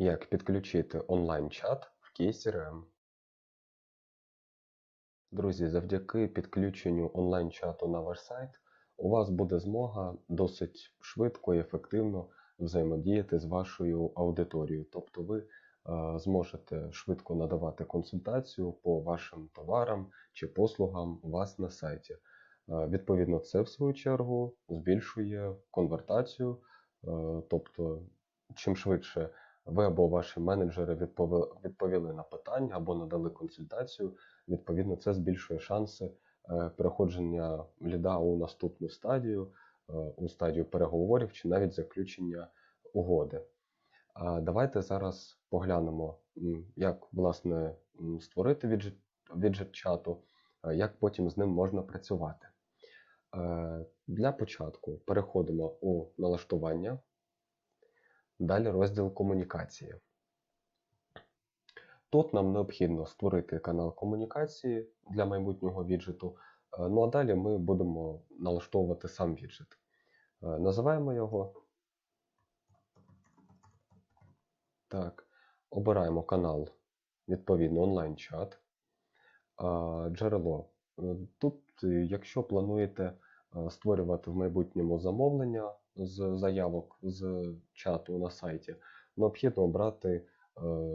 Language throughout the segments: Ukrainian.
Як підключити онлайн-чат в KCRM. Друзі, завдяки підключенню онлайн-чату на ваш сайт у вас буде змога досить швидко і ефективно взаємодіяти з вашою аудиторією. Тобто ви е, зможете швидко надавати консультацію по вашим товарам чи послугам у вас на сайті. Е, Відповідно, це в свою чергу збільшує конвертацію, е, тобто чим швидше ви або ваші менеджери відповіли, на питання або надали консультацію, відповідно, це збільшує шанси е, переходження ліда у наступну стадію, е, у стадію переговорів чи навіть заключення угоди. Давайте зараз поглянемо, як власне створити віджит, віджит чату, е, як потім з ним можна працювати. Для початку переходимо у налаштування. Далі розділ комунікації. Тут нам необхідно створити канал комунікації для майбутнього віджиту. Е, Ну а далі ми будемо налаштовувати сам віджит. Е, Називаємо його. Так, обираємо канал, відповідно, онлайн-чат. Джерело. Е, Тут, е, якщо плануєте створювати в майбутньому замовлення з заявок з чату на сайті, необхідно обрати е,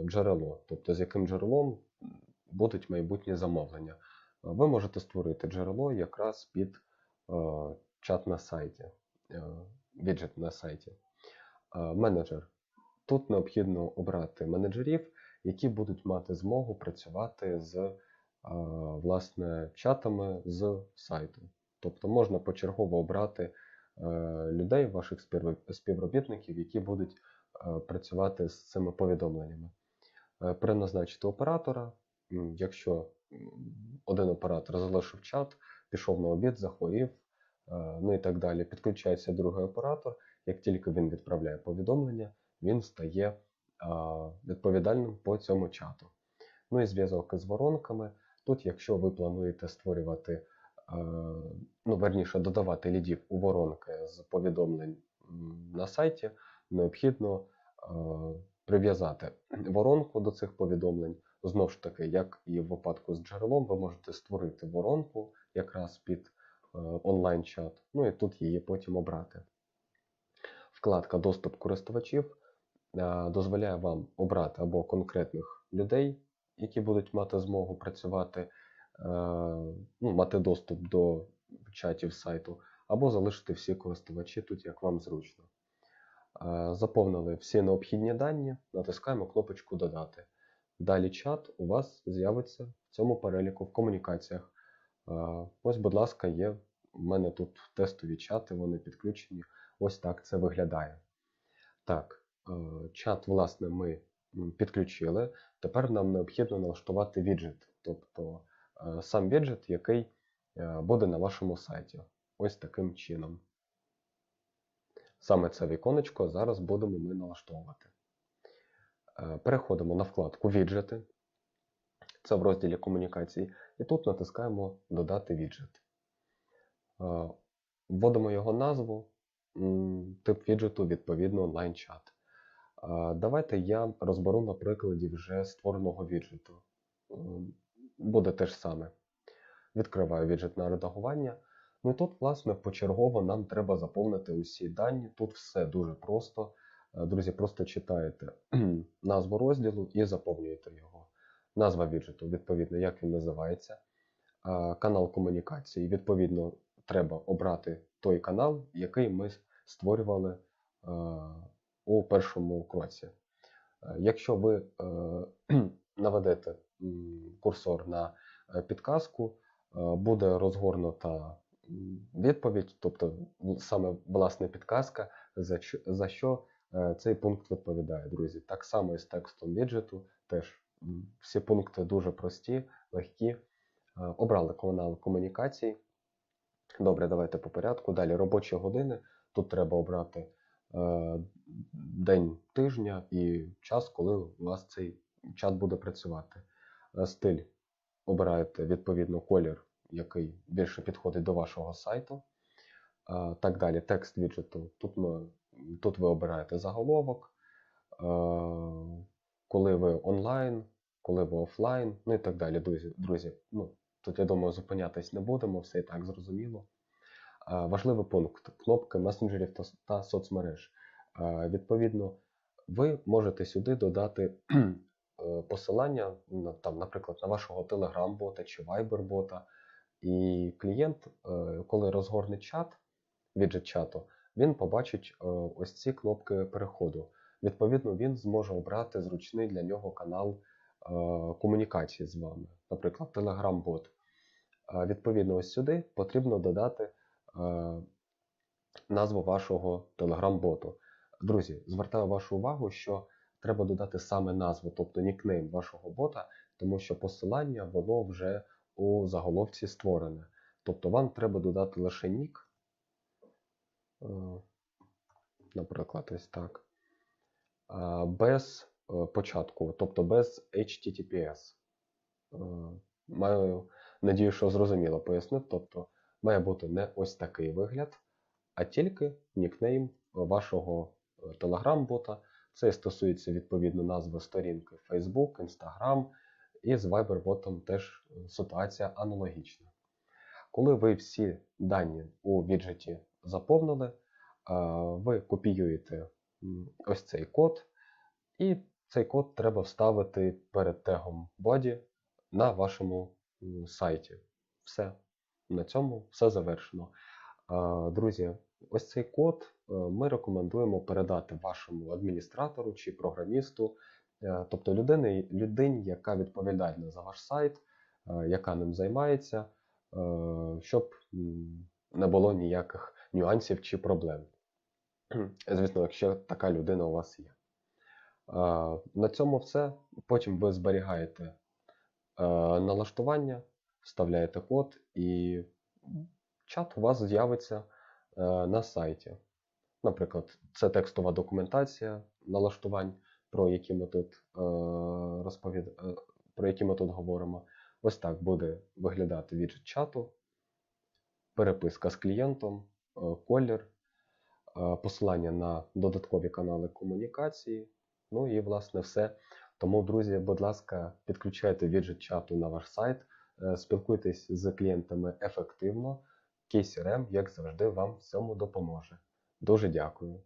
джерело, тобто з яким джерелом будуть майбутні замовлення. Е, Ви можете створити джерело якраз під е, чат на сайті, е, віджит на сайті. Е, Менеджер. Тут необхідно обрати менеджерів, які будуть мати змогу працювати з е, власне чатами з сайту. Тобто можна почергово обрати е, людей, ваших співробітників, які будуть е, працювати з цими повідомленнями. Е, Переназначити оператора. Якщо один оператор залишив чат, пішов на обід, захворів, ну і так далі, підключається другий оператор. Як тільки він відправляє повідомлення, він стає відповідальним по цьому чату. Ну і зв'язок із воронками. Тут, якщо ви плануєте створювати, ну, верніше, додавати лідів у воронки з повідомлень на сайті, необхідно е, прив'язати воронку до цих повідомлень. Знову ж таки, як і в випадку з джерелом, ви можете створити воронку якраз під е, онлайн-чат, ну і тут її потім обрати. Вкладка Доступ користувачів е, дозволяє вам обрати або конкретних людей, які будуть мати змогу працювати, е, ну, мати доступ до чатів сайту, або залишити всі користувачі тут, як вам зручно. Е, Заповнили всі необхідні дані, натискаємо кнопочку Додати. Далі чат у вас з'явиться в цьому переліку в комунікаціях. Е, Ось, будь ласка, є у мене тут тестові чати, вони підключені. Ось так це виглядає. Так, е, чат, власне, ми підключили. Тепер нам необхідно налаштувати віджит, тобто е, сам віджит, який е, буде на вашому сайті. Ось таким чином. Саме це віконечко зараз будемо ми налаштовувати. Е, Переходимо на вкладку Віджити. Це в розділі комунікації. І тут натискаємо Додати віджит. Е, Вводимо його назву, тип віджиту, відповідно, онлайн-чат. Е, Давайте я розберу на прикладі вже створеного віджиту. Буде те ж саме. Відкриваю віджит на редагування. Ну і тут, власне, почергово нам треба заповнити усі дані. Тут все дуже просто. Е, Друзі, просто читаєте назву розділу і заповнюєте його. Назва віджиту, відповідно, як він називається. Е, Канал комунікації, відповідно, треба обрати той канал, який ми створювали е, у першому кроці. Якщо ви наведете курсор на е, підказку, е, буде розгорнута відповідь, тобто саме власне підказка, за що, е, цей пункт відповідає, друзі. Так само і з текстом віджиту, теж всі пункти дуже прості, легкі. Обрали канал комунікацій. Добре, давайте по порядку. Далі робочі години. Тут треба обрати день тижня і час, коли у вас цей чат буде працювати. Е, Стиль обираєте відповідно колір, який більше підходить до вашого сайту. Е, Так далі, текст віджиту. Тут, ми, тут ви обираєте заголовок, коли ви онлайн, коли ви офлайн, ну і так далі. Друзі, друзі, ну, тут я думаю, зупинятись не будемо, все і так зрозуміло. Е, Важливий пункт кнопки месенджерів та, соцмереж. Е, Відповідно, ви можете сюди додати е, посилання, там, наприклад, на вашого Telegram-бота чи Viber-бота. І клієнт, е, коли розгорне чат, віджит чату, він побачить е, ось ці кнопки переходу. Відповідно, він зможе обрати зручний для нього канал е, комунікації з вами, наприклад, Telegram-бот. Відповідно, ось сюди потрібно додати назву вашого Telegram-боту. Друзі, звертаю вашу увагу, що треба додати саме назву, тобто нікнейм вашого бота, тому що посилання воно вже у заголовці створене. Тобто вам треба додати лише нік, е, наприклад, ось так, без е, початку, тобто без HTTPS. Е, Маю надію, що зрозуміло пояснив. Тобто має бути не ось такий вигляд, а тільки нікнейм вашого Telegram-бота. Це стосується відповідно назви сторінки Facebook, Instagram, і з Viber-ботом теж е, ситуація аналогічна. Коли ви всі дані у віджеті заповнили, е, ви копіюєте ось цей код, і цей код треба вставити перед тегом body на вашому сайті. Все. На цьому все завершено. Друзі, ось цей код е, ми рекомендуємо передати вашому адміністратору чи програмісту, е, тобто людині, людині, яка відповідальна за ваш сайт, е, яка ним займається, е, щоб не було ніяких нюансів чи проблем. Звісно, якщо така людина у вас є. Е, На цьому все. Потім ви зберігаєте е, налаштування, вставляєте код, і чат у вас з'явиться е, на сайті. Наприклад, це текстова документація налаштувань, про які ми тут, е, розповід... е, про які ми тут говоримо. Ось так буде виглядати віджит чату, переписка з клієнтом, е, колір, е, посилання на додаткові канали комунікації. Ну і власне все. Тому, друзі, будь ласка, підключайте віджит чату на ваш сайт, е, спілкуйтесь з клієнтами ефективно. KCRM, як завжди, вам в цьому допоможе. Дуже дякую.